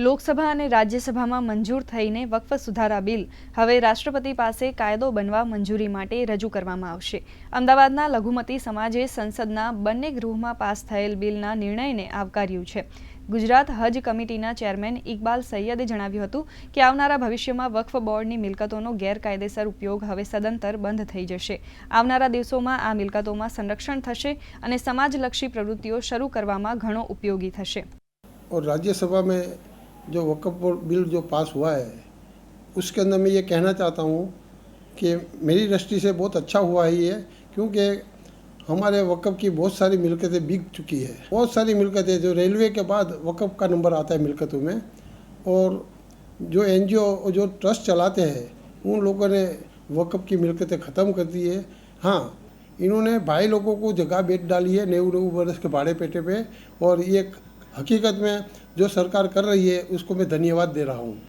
લોકસભા અને રાજ્યસભામાં મંજૂર થઈને વક્ફ સુધારા બિલ હવે રાષ્ટ્રપતિ પાસે કાયદો બનવા મંજૂરી માટે રજૂ કરવામાં આવશે અમદાવાદના લઘુમતી સમાજે સંસદના બંને ગૃહમાં પાસ થયેલ બિલના નિર્ણયને આવકાર્યું છે ગુજરાત હજ કમિટીના ચેરમેન ઇકબાલ સૈયદે જણાવ્યું હતું કે આવનારા ભવિષ્યમાં વક્ફ બોર્ડની મિલકતોનો ગેરકાયદેસર ઉપયોગ હવે સદંતર બંધ થઈ જશે આવનારા દિવસોમાં આ મિલકતોમાં સંરક્ષણ થશે અને સમાજલક્ષી પ્રવૃત્તિઓ શરૂ કરવામાં ઘણો ઉપયોગી થશે और राज्यसभा में जो वक्फ बिल जो पास हुआ है, उसके अंदर मैं ये कहना चाहता हूँ कि मेरी दृष्टि से बहुत अच्छा हुआ है ये, क्योंकि हमारे वक्फ की बहुत सारी मिलकतें बिक चुकी है। बहुत सारी मिलकतें जो रेलवे के बाद वक्फ का नंबर आता है मिलकतों में, और जो एनजीओ और जो ट्रस्ट चलाते हैं, उन लोगों ने वक्फ की मिलकतें ख़त्म कर दी है। हाँ इन्होंने भाई लोगों को जगह बेच डाली है नेऊ नेऊ बरस के भाड़े पेटे पे, और ये हकीकत में जो सरकार कर रही है उसको मैं धन्यवाद दे रहा हूँ